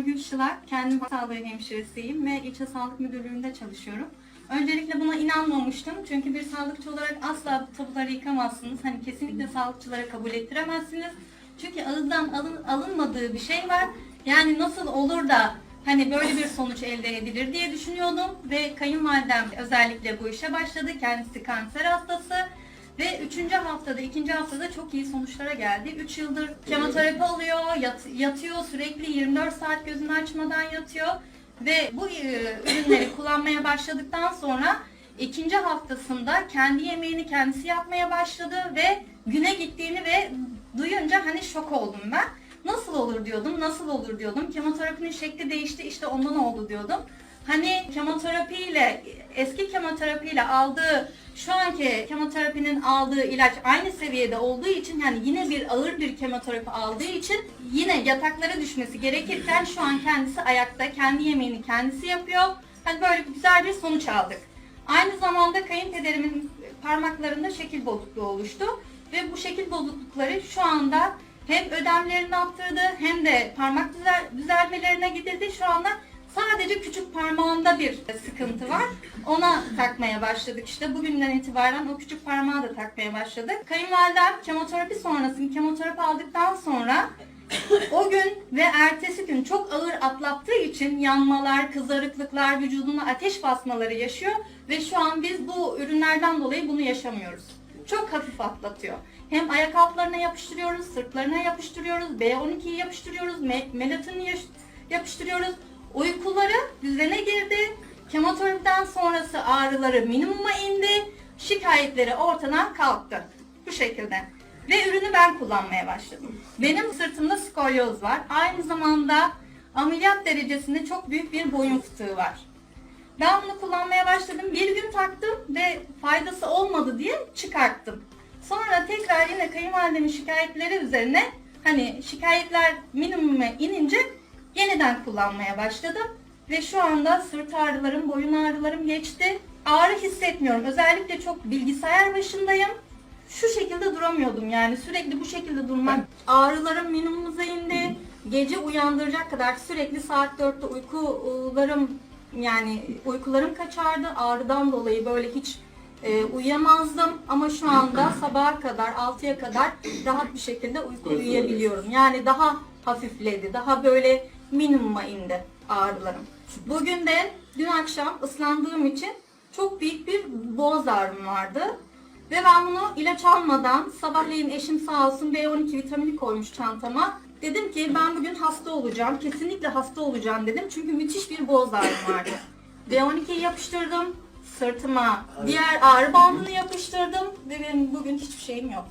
Nurgül Şılak. Kendim sağlığı hemşiresiyim ve ilçe sağlık müdürlüğünde çalışıyorum. Öncelikle buna inanmamıştım. Çünkü bir sağlıkçı olarak asla bu tabuları yıkamazsınız. Hani kesinlikle sağlıkçılara kabul ettiremezsiniz. Çünkü ağızdan alın, alınmadığı bir şey var. Yani nasıl olur da hani böyle bir sonuç elde edilir diye düşünüyordum. Ve kayınvalidem özellikle bu işe başladı. Kendisi kanser hastası. Üçüncü haftada, ikinci haftada çok iyi sonuçlara geldi. Üç yıldır kemoterapi alıyor, yat- yatıyor sürekli 24 saat gözünü açmadan yatıyor. Ve bu e, ürünleri kullanmaya başladıktan sonra ikinci haftasında kendi yemeğini kendisi yapmaya başladı ve güne gittiğini ve duyunca hani şok oldum ben. Nasıl olur diyordum, nasıl olur diyordum. Kemoterapinin şekli değişti işte ondan oldu diyordum. Hani kemoterapiyle, eski kemoterapiyle aldığı, şu anki kemoterapinin aldığı ilaç aynı seviyede olduğu için yani yine bir ağır bir kemoterapi aldığı için yine yataklara düşmesi gerekirken şu an kendisi ayakta, kendi yemeğini kendisi yapıyor. Hani böyle güzel bir sonuç aldık. Aynı zamanda kayınpederimin parmaklarında şekil bozukluğu oluştu ve bu şekil bozuklukları şu anda hem ödemlerini yaptırdı hem de parmak düzel düzeltmelerine gidildi. Şu anda sadece küçük parmağında bir sıkıntı var. Ona takmaya başladık işte. Bugünden itibaren o küçük parmağı da takmaya başladık. Kayınvalidem kemoterapi sonrası, kemoterapi aldıktan sonra o gün ve ertesi gün çok ağır atlattığı için yanmalar, kızarıklıklar, vücuduna ateş basmaları yaşıyor ve şu an biz bu ürünlerden dolayı bunu yaşamıyoruz. Çok hafif atlatıyor. Hem ayak altlarına yapıştırıyoruz, sırtlarına yapıştırıyoruz, B12'yi yapıştırıyoruz, me- melatonin yapıştırıyoruz. Uykuları düzene girdi. Kemoterapiden sonrası ağrıları minimuma indi. Şikayetleri ortadan kalktı. Bu şekilde. Ve ürünü ben kullanmaya başladım. Benim sırtımda skolyoz var. Aynı zamanda ameliyat derecesinde çok büyük bir boyun fıtığı var. Ben bunu kullanmaya başladım. Bir gün taktım ve faydası olmadı diye çıkarttım. Sonra tekrar yine kayınvalidemin şikayetleri üzerine hani şikayetler minimuma inince yeniden kullanmaya başladım. Ve şu anda sırt ağrılarım, boyun ağrılarım geçti. Ağrı hissetmiyorum. Özellikle çok bilgisayar başındayım. Şu şekilde duramıyordum yani sürekli bu şekilde durmak. Ağrılarım minimumuza indi. Gece uyandıracak kadar sürekli saat 4'te uykularım yani uykularım kaçardı. Ağrıdan dolayı böyle hiç e, uyuyamazdım. Ama şu anda sabaha kadar 6'ya kadar rahat bir şekilde uyku uyuyabiliyorum. Yani daha hafifledi. Daha böyle minimuma indi ağrılarım. Bugün de dün akşam ıslandığım için çok büyük bir boğaz ağrım vardı. Ve ben bunu ilaç almadan sabahleyin eşim sağ olsun B12 vitamini koymuş çantama. Dedim ki ben bugün hasta olacağım. Kesinlikle hasta olacağım dedim. Çünkü müthiş bir boğaz ağrım vardı. B12'yi yapıştırdım. Sırtıma diğer ağrı bandını yapıştırdım. Ve benim bugün hiçbir şeyim yok.